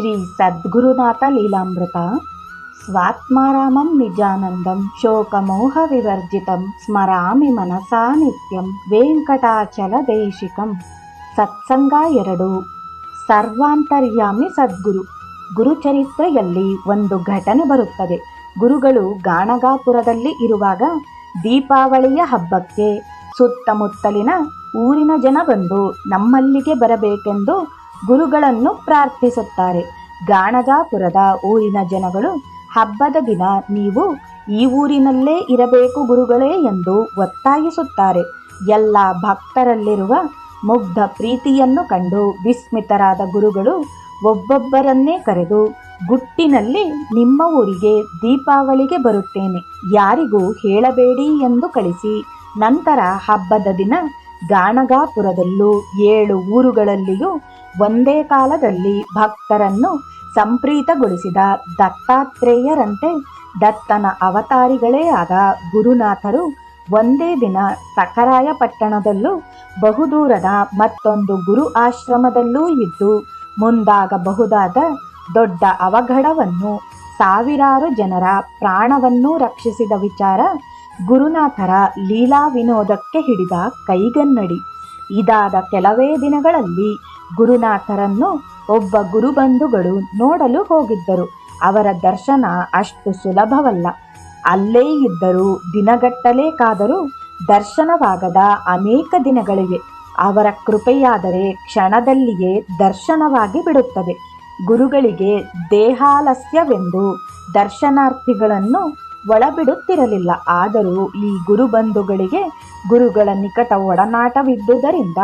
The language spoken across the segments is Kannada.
ಶ್ರೀ ಸದ್ಗುರುನಾಥ ಲೀಲಾಮೃತ. ಸ್ವಾತ್ಮಾರಾಮಂ ನಿಜಾನಂದಂ ಶೋಕಮೋಹ ವಿವರ್ಜಿತಂ ಸ್ಮರಾಮಿ ಮನಸಾ ನಿತ್ಯಂ ವೆಂಕಟಾಚಲ ದೇಶಿಕಂ. ಸತ್ಸಂಗ ಎರಡು. ಸರ್ವಾಂತರ್ಯಾಮಿ ಸದ್ಗುರು. ಗುರುಚರಿತ್ರೆಯಲ್ಲಿ ಒಂದು ಘಟನೆ ಬರುತ್ತದೆ. ಗುರುಗಳು ಗಾಣಗಾಪುರದಲ್ಲಿ ಇರುವಾಗ ದೀಪಾವಳಿಯ ಹಬ್ಬಕ್ಕೆ ಸುತ್ತಮುತ್ತಲಿನ ಊರಿನ ಜನ ಬಂದು ನಮ್ಮಲ್ಲಿಗೆ ಬರಬೇಕೆಂದು ಗುರುಗಳನ್ನು ಪ್ರಾರ್ಥಿಸುತ್ತಾರೆ. ಗಾಣಗಾಪುರದ ಊರಿನ ಜನಗಳು, ಹಬ್ಬದ ದಿನ ನೀವು ಈ ಊರಿನಲ್ಲೇ ಇರಬೇಕು ಗುರುಗಳೇ ಎಂದು ಒತ್ತಾಯಿಸುತ್ತಾರೆ. ಎಲ್ಲ ಭಕ್ತರಲ್ಲಿರುವ ಮುಗ್ಧ ಪ್ರೀತಿಯನ್ನು ಕಂಡು ವಿಸ್ಮಿತರಾದ ಗುರುಗಳು ಒಬ್ಬೊಬ್ಬರನ್ನೇ ಕರೆದು, ಗುಟ್ಟಿನಲ್ಲಿ ನಿಮ್ಮ ಊರಿಗೆ ದೀಪಾವಳಿಗೆ ಬರುತ್ತೇನೆ. ಯಾರಿಗೂ ಹೇಳಬೇಡಿ ಎಂದು ಕಳಿಸಿ. ನಂತರ ಹಬ್ಬದ ದಿನ ಗಾಣಗಾಪುರದಲ್ಲೂ ಏಳು ಊರುಗಳಲ್ಲಿಯೂ ಒಂದೇ ಕಾಲದಲ್ಲಿ ಭಕ್ತರನ್ನು ಸಂಪ್ರೀತಗೊಳಿಸಿದ ದತ್ತಾತ್ರೇಯರಂತೆ ದತ್ತನ ಅವತಾರಿಗಳೇ ಆದ ಗುರುನಾಥರು ಒಂದೇ ದಿನ ಸಕರಾಯಪಟ್ಟಣದಲ್ಲೂ ಬಹುದೂರದ ಮತ್ತೊಂದು ಗುರು ಆಶ್ರಮದಲ್ಲೂ ಇದ್ದು ಮುಂದಾಗಬಹುದಾದ ದೊಡ್ಡ ಅವಘಡವನ್ನು ಸಾವಿರಾರು ಜನರ ಪ್ರಾಣವನ್ನೂ ರಕ್ಷಿಸಿದ ವಿಚಾರ ಗುರುನಾಥರ ಲೀಲಾ ವಿನೋದಕ್ಕೆ ಹಿಡಿದ ಕೈಗನ್ನಡಿ. ಇದಾದ ಕೆಲವೇ ದಿನಗಳಲ್ಲಿ ಗುರುನಾಥರನ್ನು ಒಬ್ಬ ಗುರುಬಂಧುಗಳು ನೋಡಲು ಹೋಗಿದ್ದರು. ಅವರ ದರ್ಶನ ಅಷ್ಟು ಸುಲಭವಲ್ಲ. ಅಲ್ಲೇ ಇದ್ದರೂ ದಿನಗಟ್ಟಲೆ ಕಾದರೂ ದರ್ಶನವಾಗದ ಅನೇಕ ದಿನಗಳಿವೆ. ಅವರ ಕೃಪೆಯಾದರೆ ಕ್ಷಣದಲ್ಲಿಯೇ ದರ್ಶನವಾಗಿ ಬಿಡುತ್ತದೆ. ಗುರುಗಳಿಗೆ ದೇಹಾಲಸ್ಯವೆಂದು ದರ್ಶನಾರ್ಥಿಗಳನ್ನು ಒಳಬಿಡುತ್ತಿರಲಿಲ್ಲ. ಆದರೂ ಈ ಗುರುಬಂಧುಗಳಿಗೆ ಗುರುಗಳ ನಿಕಟ ಒಡನಾಟವಿದ್ದುದರಿಂದ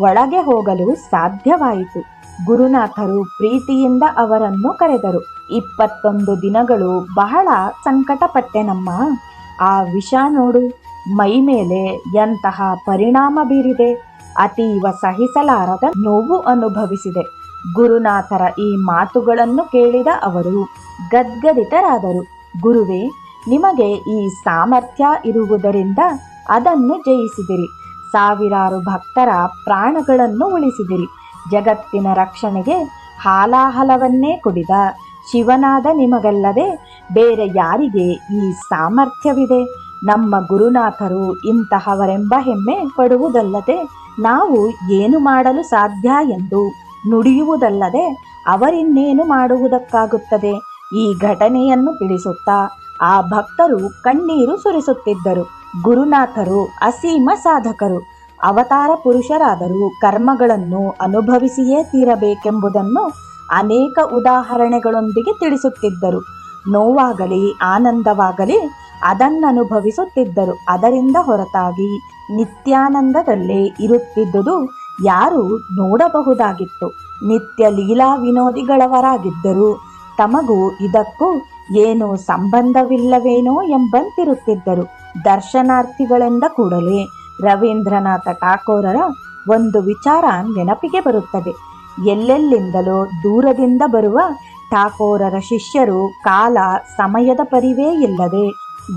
ಒಳಗೆ ಹೋಗಲು ಸಾಧ್ಯವಾಯಿತು. ಗುರುನಾಥರು ಪ್ರೀತಿಯಿಂದ ಅವರನ್ನು ಕರೆದರು. ಇಪ್ಪತ್ತೊಂದು ದಿನಗಳು ಬಹಳ ಸಂಕಟಪಟ್ಟೆನಮ್ಮ ಆ ವಿಷ ನೋಡು, ಮೈ ಮೇಲೆ ಎಂತಹ ಪರಿಣಾಮ ಬೀರಿದೆ. ಅತೀವ ಸಹಿಸಲಾರದ ನೋವು ಅನುಭವಿಸಿದೆ. ಗುರುನಾಥರ ಈ ಮಾತುಗಳನ್ನು ಕೇಳಿದ ಅವರು ಗದ್ಗದಿತರಾದರು. ಗುರುವೇ ನಿಮಗೆ ಈ ಸಾಮರ್ಥ್ಯ ಇರುವುದರಿಂದ ಅದನ್ನು ಜಯಿಸಿದಿರಿ. ಸಾವಿರಾರು ಭಕ್ತರ ಪ್ರಾಣಗಳನ್ನು ಉಳಿಸಿದಿರಿ. ಜಗತ್ತಿನ ರಕ್ಷಣೆಗೆ ಹಾಲಾಹಲವನ್ನೇ ಕುಡಿದ ಶಿವನಾದ ನಿಮಗಲ್ಲದೆ ಬೇರೆ ಯಾರಿಗೆ ಈ ಸಾಮರ್ಥ್ಯವಿದೆ? ನಮ್ಮ ಗುರುನಾಥರು ಇಂತಹವರೆಂಬ ಹೆಮ್ಮೆ ಪಡುವುದಲ್ಲದೆ ನಾವು ಏನು ಮಾಡಲು ಸಾಧ್ಯ ಎಂದು ನುಡಿಯುವುದಲ್ಲದೆ ಅವರಿನ್ನೇನು ಮಾಡುವುದಕ್ಕಾಗುತ್ತದೆ? ಈ ಘಟನೆಯನ್ನು ತಿಳಿಸುತ್ತಾ ಆ ಭಕ್ತರು ಕಣ್ಣೀರು ಸುರಿಸುತ್ತಿದ್ದರು. ಗುರುನಾಥರು, ಅಸೀಮ ಸಾಧಕರು, ಅವತಾರ ಪುರುಷರಾದರೂ ಕರ್ಮಗಳನ್ನು ಅನುಭವಿಸಿಯೇ ತೀರಬೇಕೆಂಬುದನ್ನು ಅನೇಕ ಉದಾಹರಣೆಗಳೊಂದಿಗೆ ತಿಳಿಸುತ್ತಿದ್ದರು. ನೋವಾಗಲಿ, ಆನಂದವಾಗಲಿ ಅದನ್ನನುಭವಿಸುತ್ತಿದ್ದರು. ಅದರಿಂದ ಹೊರತಾಗಿ ನಿತ್ಯಾನಂದದಲ್ಲೇ ಇರುತ್ತಿದ್ದುದು ಯಾರು ನೋಡಬಹುದಾಗಿತ್ತು. ನಿತ್ಯ ಲೀಲಾ ವಿನೋದಿಗಳವರಾಗಿದ್ದರು ತಮಗೂ ಇದಕ್ಕೂ ಏನು ಸಂಬಂಧವಿಲ್ಲವೇನೋ ಎಂಬಂತಿರುತ್ತಿದ್ದರು ದರ್ಶನಾರ್ಥಿಗಳೆಂದ ಕೂಡಲೇ. ರವೀಂದ್ರನಾಥ ಠಾಕೋರರ ಒಂದು ವಿಚಾರ ನೆನಪಿಗೆ ಬರುತ್ತದೆ. ಎಲ್ಲೆಲ್ಲಿಂದಲೋ ದೂರದಿಂದ ಬರುವ ಠಾಕೋರರ ಶಿಷ್ಯರು ಕಾಲ ಸಮಯದ ಪರಿವೇ ಇಲ್ಲದೆ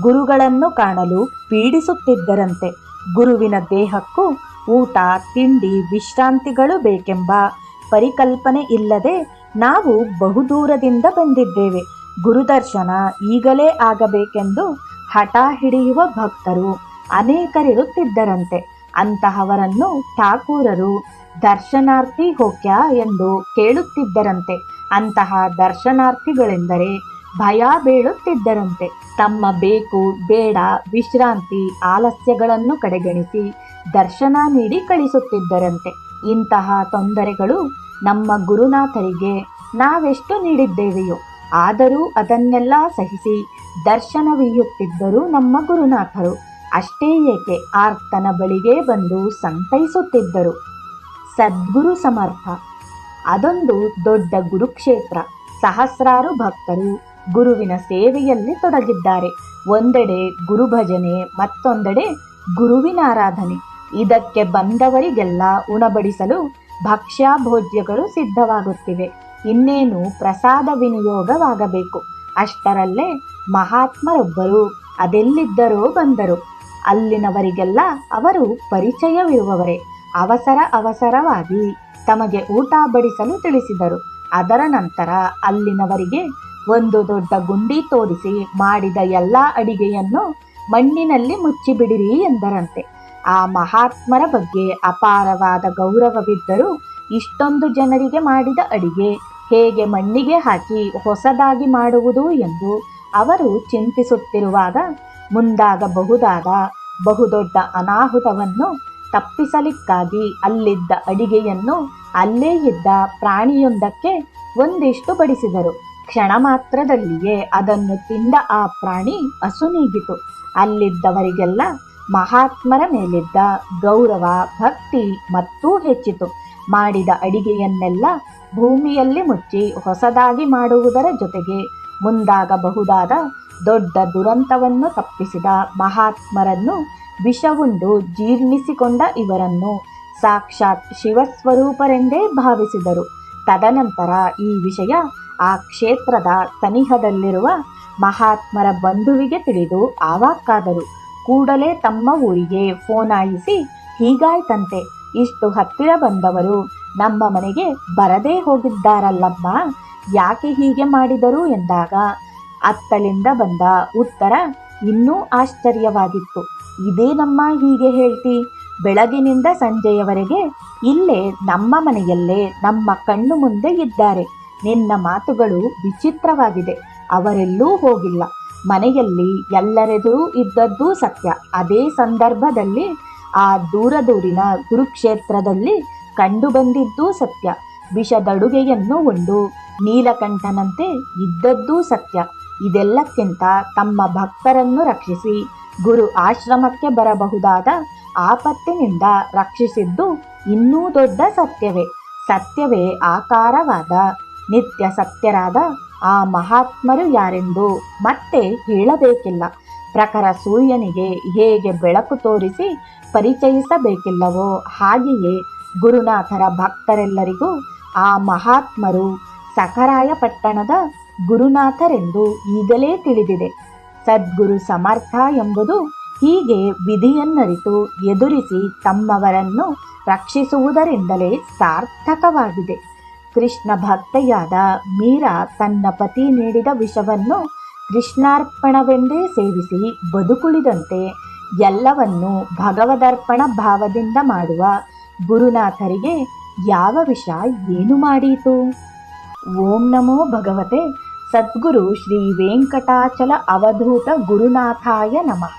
ಗುರುಗಳನ್ನು ಕಾಣಲು ಪೀಡಿಸುತ್ತಿದ್ದರಂತೆ. ಗುರುವಿನ ದೇಹಕ್ಕೂ ಊಟ, ತಿಂಡಿ, ವಿಶ್ರಾಂತಿಗಳು ಬೇಕೆಂಬ ಪರಿಕಲ್ಪನೆ ಇಲ್ಲದೆ ನಾವು ಬಹುದೂರದಿಂದ ಬಂದಿದ್ದೇವೆ. ಗುರುದರ್ಶನ ಈಗಲೇ ಆಗಬೇಕೆಂದು ಹಠ ಹಿಡಿಯುವ ಭಕ್ತರು ಅನೇಕರಿರುತ್ತಿದ್ದರಂತೆ. ಅಂತಹವರನ್ನು ಠಾಕೂರರು ದರ್ಶನಾರ್ಥಿ ಹೋಕ್ಯ ಎಂದು ಕೇಳುತ್ತಿದ್ದರಂತೆ. ಅಂತಹ ದರ್ಶನಾರ್ಥಿಗಳೆಂದರೆ ಭಯ ಬೀಳುತ್ತಿದ್ದರಂತೆ. ತಮ್ಮ ಬೇಕು, ಬೇಡ, ವಿಶ್ರಾಂತಿ, ಆಲಸ್ಯಗಳನ್ನು ಕಡೆಗಣಿಸಿ ದರ್ಶನ ನೀಡಿ ಕಳಿಸುತ್ತಿದ್ದರಂತೆ. ಇಂತಹ ತೊಂದರೆಗಳು ನಮ್ಮ ಗುರುನಾಥರಿಗೆ ನಾವೆಷ್ಟು ನೀಡಿದ್ದೇವೆಯೋ. ಆದರೂ ಅದನ್ನೆಲ್ಲ ಸಹಿಸಿ ದರ್ಶನವೀಯುತ್ತಿದ್ದರು ನಮ್ಮ ಗುರುನಾಥರು. ಅಷ್ಟೇ ಏಕೆ ಆರ್ತನ ಬಳಿಗೆ ಬಂದು ಸಂತೈಸುತ್ತಿದ್ದರು. ಸದ್ಗುರು ಸಮರ್ಥ. ಅದೊಂದು ದೊಡ್ಡ ಗುರುಕ್ಷೇತ್ರ. ಸಹಸ್ರಾರು ಭಕ್ತರು ಗುರುವಿನ ಸೇವೆಯಲ್ಲಿ ತೊಡಗಿದ್ದಾರೆ. ಒಂದೆಡೆ ಗುರುಭಜನೆ ಮತ್ತೊಂದೆಡೆ ಗುರುವಿನ ಆರಾಧನೆ. ಇದಕ್ಕೆ ಬಂದವರಿಗೆಲ್ಲ ಉಣಬಡಿಸಲು ಭಕ್ಷ್ಯ ಭೋಜ್ಯಗಳು ಸಿದ್ಧವಾಗುತ್ತಿವೆ. ಇನ್ನೇನು ಪ್ರಸಾದ ವಿನಿಯೋಗವಾಗಬೇಕು. ಅಷ್ಟರಲ್ಲೇ ಮಹಾತ್ಮರೊಬ್ಬರು ಅದೆಲ್ಲಿದ್ದರೋ ಬಂದರು. ಅಲ್ಲಿನವರಿಗೆಲ್ಲ ಅವರು ಪರಿಚಯವಿರುವವರೇ. ಅವಸರ ಅವಸರವಾಗಿ ತಮಗೆ ಊಟ ಬಡಿಸಲು ತಿಳಿಸಿದರು. ಅದರ ನಂತರ ಅಲ್ಲಿನವರಿಗೆ ಒಂದು ದೊಡ್ಡ ಗುಂಡಿ ತೋರಿಸಿ ಮಾಡಿದ ಎಲ್ಲ ಅಡಿಗೆಯನ್ನು ಮಣ್ಣಿನಲ್ಲಿ ಮುಚ್ಚಿಬಿಡಿರಿ ಎಂದರಂತೆ. ಆ ಮಹಾತ್ಮರ ಬಗ್ಗೆ ಅಪಾರವಾದ ಗೌರವವಿದ್ದರೂ ಇಷ್ಟೊಂದು ಜನರಿಗೆ ಮಾಡಿದ ಅಡಿಗೆ ಹೇಗೆ ಮಣ್ಣಿಗೆ ಹಾಕಿ ಹೊಸದಾಗಿ ಮಾಡುವುದು ಎಂದು ಅವರು ಚಿಂತಿಸುತ್ತಿರುವಾಗ ಮುಂದಾಗಬಹುದಾದ ಬಹುದೊಡ್ಡ ಅನಾಹುತವನ್ನು ತಪ್ಪಿಸಲಿಕ್ಕಾಗಿ ಅಲ್ಲಿದ್ದ ಅಡಿಗೆಯನ್ನು ಅಲ್ಲೇ ಇದ್ದ ಪ್ರಾಣಿಯೊಂದಕ್ಕೆ ಒಂದಿಷ್ಟು ಬಡಿಸಿದರು. ಕ್ಷಣ ಮಾತ್ರದಲ್ಲಿಯೇ ಅದನ್ನು ತಿಂದ ಆ ಪ್ರಾಣಿ ಅಸುನೀಗಿತು ಅಲ್ಲಿದ್ದವರಿಗೆಲ್ಲ ಮಹಾತ್ಮರ ಮೇಲಿದ್ದ ಗೌರವ, ಭಕ್ತಿ ಮತ್ತೂ ಹೆಚ್ಚಿತು. ಮಾಡಿದ ಅಡಿಗೆಯನ್ನೆಲ್ಲ ಭೂಮಿಯಲ್ಲಿ ಮುಚ್ಚಿ ಹೊಸದಾಗಿ ಮಾಡುವುದರ ಜೊತೆಗೆ ಮುಂದಾಗಬಹುದಾದ ದೊಡ್ಡ ದುರಂತವನ್ನು ತಪ್ಪಿಸಿದ ಮಹಾತ್ಮರನ್ನು ವಿಷವುಂಡು ಜೀರ್ಣಿಸಿಕೊಂಡ ಇವರನ್ನು ಸಾಕ್ಷಾತ್ ಶಿವಸ್ವರೂಪರೆಂದೇ ಭಾವಿಸಿದರು. ತದನಂತರ ಈ ವಿಷಯ ಆ ಕ್ಷೇತ್ರದ ಸನಿಹದಲ್ಲಿರುವ ಮಹಾತ್ಮರ ಬಂಧುವಿಗೆ ತಿಳಿದು ಆವಾಕ್ಕಾದರು. ಕೂಡಲೇ ತಮ್ಮ ಊರಿಗೆ ಫೋನಾಯಿಸಿ ಹೀಗಾಯ್ತಂತೆ, ಇಷ್ಟು ಹತ್ತಿರ ಬಂದವರು ನಮ್ಮ ಮನೆಗೆ ಬರದೇ ಹೋಗಿದ್ದಾರಲ್ಲಮ್ಮ. ಯಾಕೆ ಹೀಗೆ ಮಾಡಿದರು ಎಂದಾಗ ಅತ್ತಲಿಂದ ಬಂದ ಉತ್ತರ ಇನ್ನೂ ಆಶ್ಚರ್ಯವಾಗಿತ್ತು. ಇದೇನಮ್ಮ ಹೀಗೆ ಹೇಳ್ತಿ. ಬೆಳಗಿನಿಂದ ಸಂಜೆಯವರೆಗೆ ಇಲ್ಲೇ ನಮ್ಮ ಮನೆಯಲ್ಲೇ ನಮ್ಮ ಕಣ್ಣು ಮುಂದೆ ಇದ್ದಾರೆ. ನಿನ್ನ ಮಾತುಗಳು ವಿಚಿತ್ರವಾಗಿದೆ. ಅವರೆಲ್ಲೂ ಹೋಗಿಲ್ಲ. ಮನೆಯಲ್ಲಿ ಎಲ್ಲರೆದುರೂ ಇದ್ದದ್ದೂ ಸತ್ಯ. ಅದೇ ಸಂದರ್ಭದಲ್ಲಿ ಆ ದೂರದೂರಿನ ಕುರುಕ್ಷೇತ್ರದಲ್ಲಿ ಕಂಡು ಬಂದಿದ್ದೂ ಸತ್ಯ. ವಿಷದಡುಗೆಯನ್ನು ಉಂಡು. ನೀಲಕಂಠನಂತೆ ಇದ್ದದ್ದೂ ಸತ್ಯ. ಇದೆಲ್ಲಕ್ಕಿಂತ ತಮ್ಮ ಭಕ್ತರನ್ನು ರಕ್ಷಿಸಿ, ಗುರು ಆಶ್ರಮಕ್ಕೆ ಬರಬಹುದಾದ ಆಪತ್ತಿನಿಂದ ರಕ್ಷಿಸಿದ್ದು ಇನ್ನೂ ದೊಡ್ಡ ಸತ್ಯವೇ. ಸತ್ಯವೇ ಆಕಾರವಾದ, ನಿತ್ಯ ಸತ್ಯರಾದ ಆ ಮಹಾತ್ಮರು ಯಾರೆಂದು ಮತ್ತೆ ಹೇಳಬೇಕಿಲ್ಲ. ಪ್ರಖರ ಸೂರ್ಯನಿಗೆ ಹೇಗೆ ಬೆಳಕು ತೋರಿಸಿ ಪರಿಚಯಿಸಬೇಕಿಲ್ಲವೋ ಹಾಗೆಯೇ ಗುರುನಾಥರ ಭಕ್ತರೆಲ್ಲರಿಗೂ ಆ ಮಹಾತ್ಮರು ಸಖರಾಯಪಟ್ಟಣದ ಗುರುನಾಥರೆಂದು ಈಗಲೇ ತಿಳಿದಿದೆ. ಸದ್ಗುರು ಸಮರ್ಥ ಎಂಬುದು ಹೀಗೆ ವಿಧಿಯನ್ನರಿತು ಎದುರಿಸಿ ತಮ್ಮವರನ್ನು ರಕ್ಷಿಸುವುದರಿಂದಲೇ ಸಾರ್ಥಕವಾಗಿದೆ. ಕೃಷ್ಣ ಭಕ್ತೆಯಾದ ಮೀರಾ ತನ್ನ ಪತಿ ನೀಡಿದ ವಿಷವನ್ನು ಕೃಷ್ಣಾರ್ಪಣವೆಂದೇ ಸೇವಿಸಿ ಬದುಕುಳಿದಂತೆ ಎಲ್ಲವನ್ನೂ ಭಗವದರ್ಪಣ ಭಾವದಿಂದ ಮಾಡುವ ಗುರುನಾಥರಿಗೆ ಯಾವ ವಿಷ ಏನು ಮಾಡೀತು? ಓಂ ನಮೋ ಭಗವತೆ. ಸದ್ಗುರು ಶ್ರೀ ವೆಂಕಟಾಚಲ ಅವಧೂತ ಗುರುನಾಥಾಯ ನಮಃ.